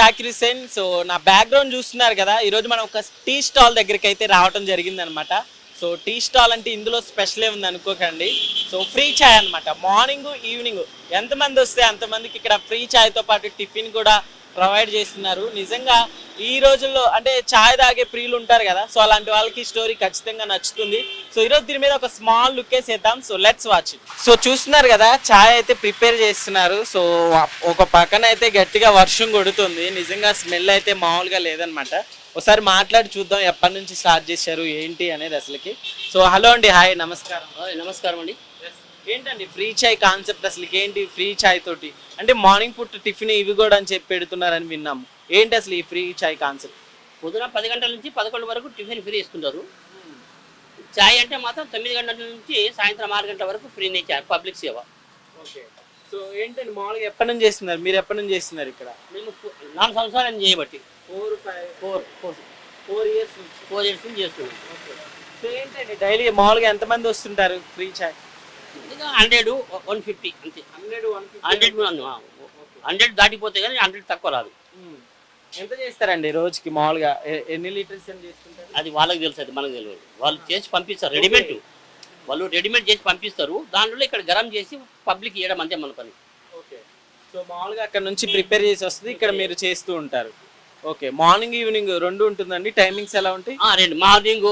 Is Zakir Hussain so నా background చూస్తున్నారు కదా ఈరోజు మనం ఒక టీ స్టాల్ దగ్గరికి అయితే రావటం జరిగింది అనమాట సో టీ స్టాల్ అంటే ఇందులో స్పెషల్ ఉంది అనుకోకండి. సో ఫ్రీ ఛాయ్ అనమాట మార్నింగ్ ఈవినింగ్ ఎంతమంది వస్తే అంతమందికి ఇక్కడ ఫ్రీ ఛాయ్తో పాటు టిఫిన్ కూడా ప్రొవైడ్ చేస్తున్నారు. నిజంగా ఈ రోజుల్లో అంటే ఛాయ్ తాగే ప్రియులు ఉంటారు కదా సో అలాంటి వాళ్ళకి స్టోరీ ఖచ్చితంగా నచ్చుతుంది. సో ఈరోజు దీని మీద ఒక స్మాల్ లుక్ వేసేద్దాం. సో లెట్స్ వాచ్ సో చూస్తున్నారు కదా ఛాయ్ అయితే ప్రిపేర్ చేస్తున్నారు. సో ఒక పక్కన అయితే గట్టిగా వర్షం కొడుతుంది. నిజంగా స్మెల్ అయితే మామూలుగా లేదనమాట ఒకసారి మాట్లాడి చూద్దాం ఎప్పటి నుంచి స్టార్ట్ చేశారు ఏంటి అనేది అసలుకి. సో హలో అండి హాయ్ నమస్కారం. నమస్కారం అండి. ఏంటండి ఫ్రీ చాయ్ కాన్సెప్ట్ అసలు ఏంటి ఫ్రీ చాయ్ తోటి? అంటే మార్నింగ్ పుట్ టిఫిన్ ఇవి కూడా అని చెప్పి పెడుతున్నారని విన్నాము. ఏంటి అసలు ఈ ఫ్రీ చాయ్ కాన్సెప్ట్? పొద్దున పది గంటల నుంచి పదకొండు వరకు టిఫిన్ ఫ్రీ ఇస్తుంటారు. చాయ్ అంటే మాత్రం తొమ్మిది గంటల నుంచి సాయంత్రం ఆరు గంటల వరకు ఫ్రీనే చాయ్ పబ్లిక్ సేవ. ఓకే. సో ఏంటండి మామూలుగా ఎప్పటి నుంచి చేస్తున్నారు? మీరు ఎప్పటి నుంచి చేస్తున్నారు ఇక్కడ? మేము నాలుగు సంవత్సరాలు చేయబట్టి. Four five four four four years four years నుంచి చేస్తున్నాం. సో ఏంటండి డైలీ మామూలుగా ఎంతమంది వస్తుంటారు ఫ్రీ చాయ్? హండ్రెడ్ వన్ ఫిఫ్టీ అంతే. హండ్రెడ్ వన్ హండ్రెడ్ హండ్రెడ్ దాటిపోతే కానీ హండ్రెడ్ తక్కువ రాదు. ఎంత చేస్తారండి రోజుకి మామూలుగా? ఎన్ని లీటర్స్ చేసుకుంటారు? అది వాళ్ళకి తెలుసు అది మనకు తెలియదు. వాళ్ళు చేసి పంపిస్తారు రెడీమేడ్. వాళ్ళు రెడీమేడ్ చేసి పంపిస్తారు దాంట్లో ఇక్కడ గరం చేసి పబ్లిక్ ఇవ్వడం అంతే మన పని. ఓకే. సో మామూలుగా అక్కడ నుంచి ప్రిపేర్ చేసి వస్తుంది ఇక్కడ మీరు చేస్తూ ఉంటారు. ఓకే మార్నింగ్ ఈవినింగ్ రెండు ఉంటుందండి టైమింగ్స్ ఎలా ఉంటాయి? ఆ, రండి మార్నింగ్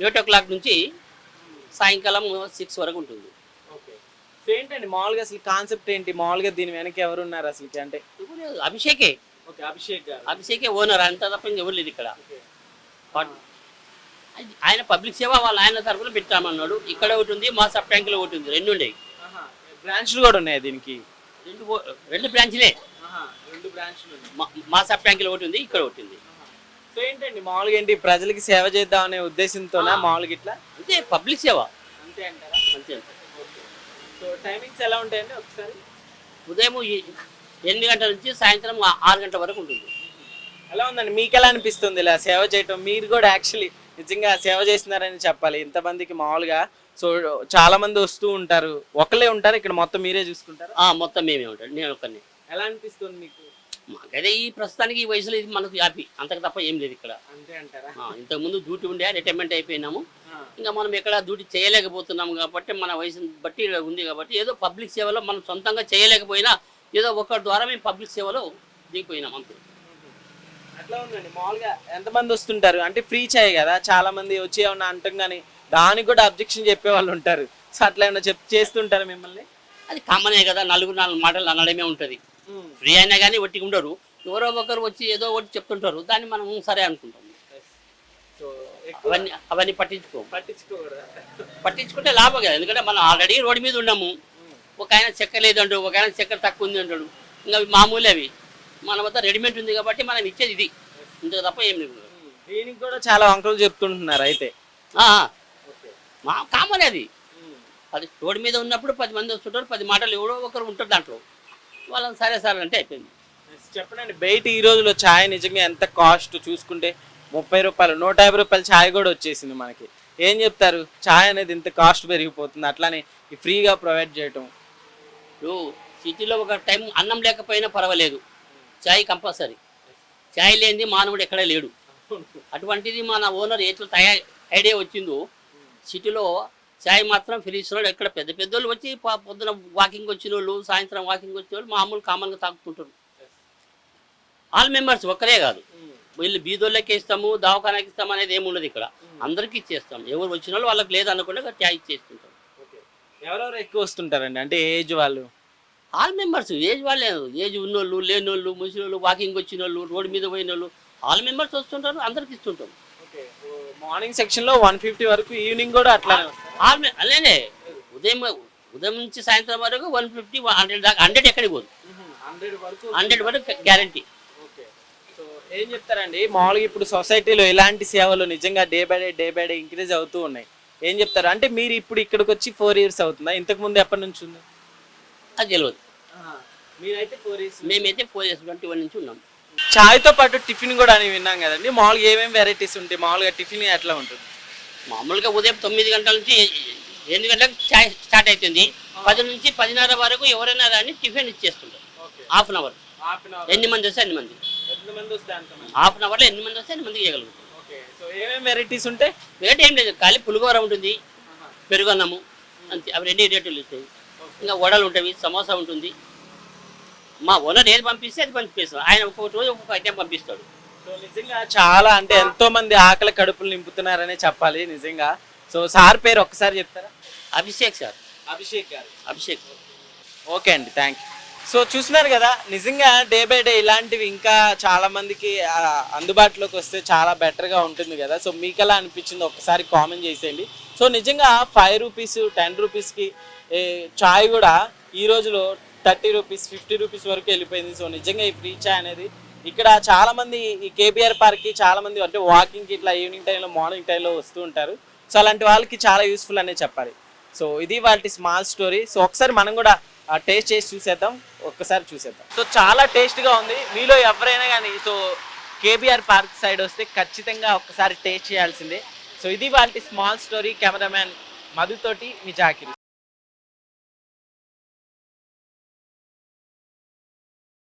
ఎయిట్ ఓ క్లాక్ నుంచి సాయంకాలం సిక్స్ వరకు ఉంటుంది. సో ఏంటండి మామూలుగా అసలు కాన్సెప్ట్ ఏంటి? మామూలుగా దీని వెనక ఎవరు ఉన్నారు అసలుకి అంటే ఇప్పుడు అభిషేకే. ఓకే అభిషేక్ గారు. అభిషేకే ఓనర్ అంత తప్ప ఇంకెవరు లేదు ఇక్కడ. ఆయన పబ్లిక్ సేవ వాళ్ళ ఆయన తరఫున పెట్టామన్నాడు ఇక్కడ ఒకటి ఉంది మా సబ్ ట్యాంక్లో ఒకటి ఉంది రెండు ఉండేవి. బ్రాంచ్లు కూడా ఉన్నాయి దీనికి? రెండు రెండు బ్రాంచ్లే రెండు బ్రాంచ్లు ఉన్నాయి. మా- సబ్ ట్యాంక్లో ఒకటి ఉంది ఇక్కడ ఒకటి ఉంది. సో ఏంటండి మామూలుగా ఏంటి ప్రజలకి సేవ చేద్దాం అనే ఉద్దేశంతోనా మామూలుగా ఇట్లా? అంతే పబ్లిక్ సేవ. అంతే అంటారా? అంతే అంతే సో టైమింగ్స్ ఎలా ఉంటాయండి ఒకసారి? ఉదయం ఎనిమిది గంటల నుంచి సాయంత్రం ఆరు గంటల వరకు ఉంటుంది. ఎలా ఉందండి? మీకు ఎలా అనిపిస్తుంది ఇలా సేవ చేయటం? మీరు కూడా యాక్చువల్లీ నిజంగా సేవ చేస్తున్నారని చెప్పాలి. ఇంతమందికి మామూలుగా సో చాలా మంది వస్తూ ఉంటారు. ఒకళ్ళే ఉంటారు. ఇక్కడ మొత్తం మీరే చూసుకుంటారు? ఆ, మొత్తం మేమే ఉంటాడు నేను ఒక్కరిని ఎలా అనిపిస్తుంది మీకు? మాకైతే ఈ ప్రస్తుతానికి ఈ వయసులో ఇది మనకు హ్యాపీ అంతకు తప్ప ఏం లేదు ఇక్కడ. ఇంతకుముందు డ్యూటీ ఉండే రిటైర్మెంట్ అయిపోయినాము. ఇంకా మనం ఎక్కడ డ్యూటీ చేయలేకపోతున్నాము కాబట్టి మన వయసుని బట్టి ఉంది కాబట్టి ఏదో పబ్లిక్ సేవలో మనం సొంతంగా చేయలేకపోయినా ఏదో ఒకరి ద్వారా మేము పబ్లిక్ సేవలో దిగిపోయినాం అంతే. అట్లా ఉందండి. మామూలుగా ఎంతమంది వస్తుంటారు? అంటే ఫ్రీ చాయ్ కదా. చాలా మంది వచ్చి ఏమన్నా అంటాం కానీ దానికి కూడా అబ్జెక్షన్ చెప్పే వాళ్ళు ఉంటారు. సో అట్లా ఏమన్నా చెప్ చేస్తుంటారు మిమ్మల్ని? అది కామనే కదా. నలుగురు నాలుగు మాటలు అనడమే ఉంటుంది. ఫ్రీ అయినా కానీ ఒట్టిగా ఉండరు. ఎవరో ఒకరు వచ్చి ఏదో ఒకటి చెప్తుంటారు. దాన్ని మనం సరే అనుకుంటాం. అవన్నీ అవన్నీ పట్టించుకోము. పట్టించుకోకూడదా? పట్టించుకుంటే లాభం కదా. ఎందుకంటే మనం ఆల్రెడీ రోడ్డు మీద ఉన్నాము. ఒక ఆయన చక్కెర లేదంటాడు ఒక ఆయన చక్కెర తక్కువ ఉంది అంటాడు. ఇంకా మామూలు అవి. మన వద్ద రెడీమేడ్ ఉంది కాబట్టి మనం ఇచ్చేది ఇది. ఇంత తప్ప ఏం లేదు. దీనికి కూడా చాలా వంకలు చెప్తుంటున్నారు అయితే. మా కామన్ అది. అది రోడ్డు మీద ఉన్నప్పుడు పది మంది వస్తుంటారు పది మాటలు ఎవడో ఒకరు ఉంటారు దాంట్లో. వాళ్ళని సరే సరే అంటే అయిపోయింది. చెప్పండి బయట ఈ రోజులో ఛాయ్ నిజంగా ఎంత కాస్ట్ చూసుకుంటే ముప్పై రూపాయలు నూట యాభై రూపాయలు ఛాయ్ కూడా వచ్చేసింది మనకి. ఏం చెప్తారు? ఛాయ్ అనేది ఇంత కాస్ట్ పెరిగిపోతుంది అట్లానే ఈ ఫ్రీగా ప్రొవైడ్ చేయటం. ఇప్పుడు సిటీలో ఒక టైం అన్నం లేకపోయినా పర్వాలేదు. చాయ్ కంపల్సరీ. చాయ్ లేనిది మానవుడు ఎక్కడ లేడు. అటువంటిది మన ఓనర్ ఎట్లా తయారు ఐడియా వచ్చిందో సిటీలో చాయ్ మాత్రం ఫ్రీ ఇస్తున్నాడు ఎక్కడ పెద్ద పెద్దోళ్ళు వచ్చి పొద్దున వాకింగ్ వచ్చిన వాళ్ళు సాయంత్రం వాకింగ్ వచ్చిన వాళ్ళు మామూలు కామన్గా తాగుతుంటారు. ఆల్ మెంబర్స్ ఒక్కరే కాదు. వీళ్ళు బీదోళ్ళకి ఇస్తాము దవాఖానాకి ఇస్తాము అనేది ఏమి ఉండదు ఇక్కడ. అందరికీ ఇచ్చేస్తాం. ఎవరు వచ్చిన వాళ్ళు వాళ్ళకి లేదనుకుంటే చాయ్ ఇచ్చేస్తుంటాం ఎవరెవరు ఎక్కువ వస్తుంటారండి? అంటే ఏజ్ వాళ్ళు? All members. ఏజ్ వాళ్ళే ఏజ్ ఉన్నోళ్ళు లేనోళ్ళు ముసలోళ్ళు వాకింగ్ వచ్చిన వాళ్ళు రోడ్డు మీద పోయిన వాళ్ళు ఆల్ మెంబర్స్ వస్తుంటారు అందరికి ఇస్తుంటాం మార్నింగ్ సెక్షన్లో వన్ ఫిఫ్టీ వరకు ఈవినింగ్ కూడా అట్లానే వస్తారు ఆల్ అలానే ఉదయం ఉదయం నుంచి సాయంత్రం వరకు వన్ ఫిఫ్టీ హండ్రెడ్ దాకా హండ్రెడ్ ఎక్కడికి పోదు. హండ్రెడ్ వరకు హండ్రెడ్ వరకు గ్యారంటీ ఏం చెప్తారండి? మామూలుగా ఇప్పుడు సొసైటీలో ఇలాంటి సేవలు నిజంగా day by day day by day increase అవుతూ ఉన్నాయి. ఏం చెప్తారు? అంటే మీరు ఇప్పుడు ఇక్కడికి వచ్చి ఫోర్ ఇయర్స్ అవుతుందా? ఇంతకు ముందు ఎప్పటి నుంచి ఉంది? అది తెలియదు మీరైతే ఫోర్ ఇయర్స్ మేమైతే ఫోర్ ఇయర్స్ ట్వంటీ వన్ నుంచి ఉన్నాం. చాయ్తో పాటు టిఫిన్ కూడా అని విన్నాం కదండి. మామూలుగా ఏమేమి వెరైటీస్ ఉంటాయి? మామూలుగా టిఫిన్ ఎట్లా ఉంటుంది? మామూలుగా ఉదయం తొమ్మిది గంటల నుంచి ఎనిమిది గంటలకు చాయ్ స్టార్ట్ అవుతుంది పది నుంచి పదిన్నర వరకు ఎవరైనా రాని టిఫిన్ ఇచ్చేస్తుంటారు. Half an hour. ఎన్ని మంది వస్తే అన్ని మంది. హాఫ్ అన్ అవర్లో ఎన్ని మంది వస్తే అన్ని మందికి చేయగలుగుతాం వెరైటీస్ ఉంటాయి? రేట్ ఏం లేదు. ఖాళీ పులిగోర ఉంటుంది పెరుగు అన్నము అంతే. అవి రెండు రేట్లు ఇస్తాయి. ఇంకా వడలు ఉంటాయి సమోసా ఉంటుంది. మా ఓనర్ ఏది పంపిస్తే అది పంపిస్తాడు. ఆయన ఒక్కొక్క రోజు ఒక్కొక్క ఐటెం పంపిస్తాడు. సో నిజంగా చాలా అంటే ఎంతో మంది ఆకలి కడుపులు నింపుతున్నారనే చెప్పాలి నిజంగా. సో సార్ పేరు ఒక్కసారి చెప్తారా? అభిషేక్ సార్. అభిషేక్ గారు. అభిషేక్. ఓకే అండి థ్యాంక్ యూ సో చూస్తున్నారు కదా నిజంగా డే బై డే ఇలాంటివి ఇంకా చాలా మందికి అందుబాటులోకి వస్తే చాలా బెటర్గా ఉంటుంది కదా. సో మీకు ఎలా అనిపించింది ఒకసారి కామెంట్ చేసేయండి. సో నిజంగా ఫైవ్ రూపీస్ టెన్ రూపీస్కి చాయ్ కూడా ఈ రోజులో థర్టీ రూపీస్ ఫిఫ్టీ రూపీస్ వరకు వెళ్ళిపోయింది. సో నిజంగా ఈ ఫ్రీ చాయ్ అనేది ఇక్కడ చాలా మంది ఈ కేబిఆర్ పార్క్కి చాలా మంది అంటే వాకింగ్కి ఇట్లా ఈవినింగ్ టైంలో మార్నింగ్ టైంలో వస్తూ ఉంటారు. సో అలాంటి వాళ్ళకి చాలా యూస్ఫుల్ అనే చెప్పాలి. సో ఇది వాటి స్మాల్ స్టోరీ సో ఒకసారి మనం కూడా టేస్ట్ చేసి చూసేద్దాం. ఒక్కసారి చూసేద్దాం. సో చాలా టేస్ట్గా ఉంది. మీలో ఎవరైనా కానీ సో కేబిఆర్ పార్క్ సైడ్ వస్తే ఖచ్చితంగా ఒక్కసారి టేస్ట్ చేయాల్సిందే. సో ఇది వాటి స్మాల్ స్టోరీ కెమెరామ్యాన్ మధుతోటి మీ జాకిరి.